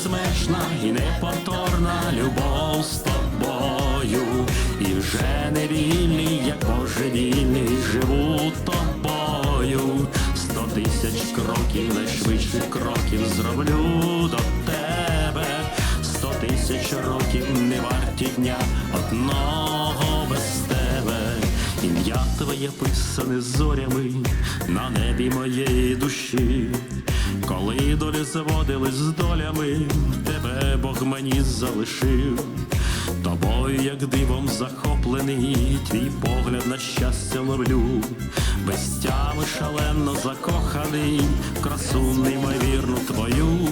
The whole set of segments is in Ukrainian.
безмежна і неповторна любов з тобою, і вже не вільний, як божевільний, живу тобою. Сто тисяч кроків, найшвидших кроків зроблю до тебе. Сто тисяч років не варті дня одного. Ім'я твоє писане зорями на небі моєї душі. Коли долі зводили з долями, тебе Бог мені залишив. Тобою, як дивом захоплений, твій погляд на щастя ловлю, без тями шалено закоханий, красу неймовірну твою,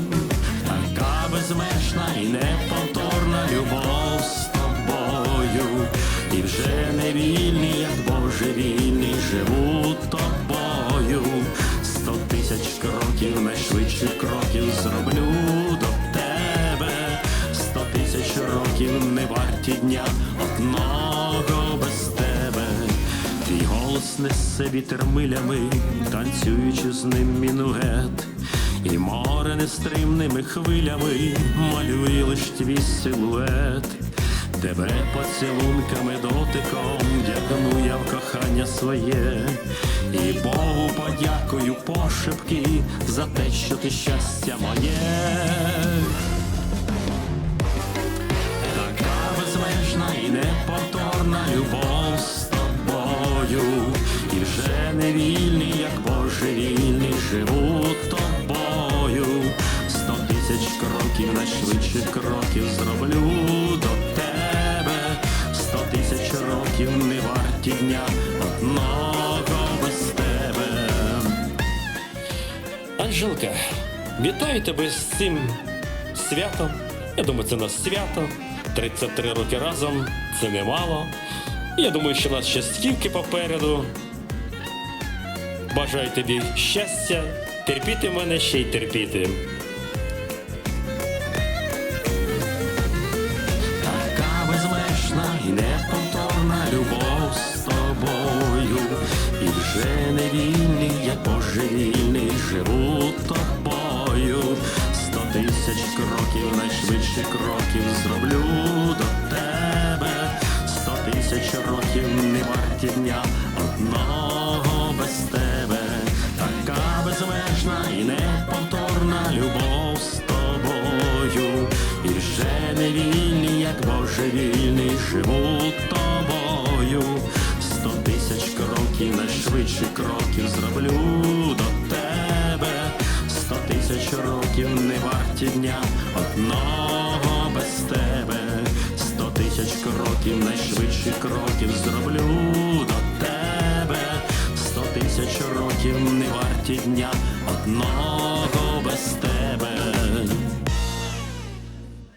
така безмежна і неповторна любов з тобою, і вже не вільний, як божевільний, варті дня одного без тебе. Твій голос несе вітер милями, танцюючи з ним мінует. І море нестримними хвилями малює лиш твій силует. Тебе поцілунками дотиком вдягну я в кохання своє, і Богу подякую пошепки за те, що ти щастя моє. Кроків, кроків зроблю до тебе. Сто тисяч років не варті дня одного без тебе. Анжелка, вітаю тебе з цим святом. Я думаю, це нас свято. 33 роки разом це немало. Я думаю, що нас ще стільки попереду. Бажаю тобі щастя, терпіти мене ще й терпіти. Безмежна і неповторна любов з тобою, і вже не вільний, як божевільний, живу тобою. Сто тисяч кроків, найшвидше кроків зроблю до тебе. Сто тисяч років не варті дня кроків, кроки зроблю до тебе. Сто тисяч років не варті дня одного без тебе. Сто тисяч кроків, найшвидші кроків зроблю до тебе. Сто тисяч років не варті дня одного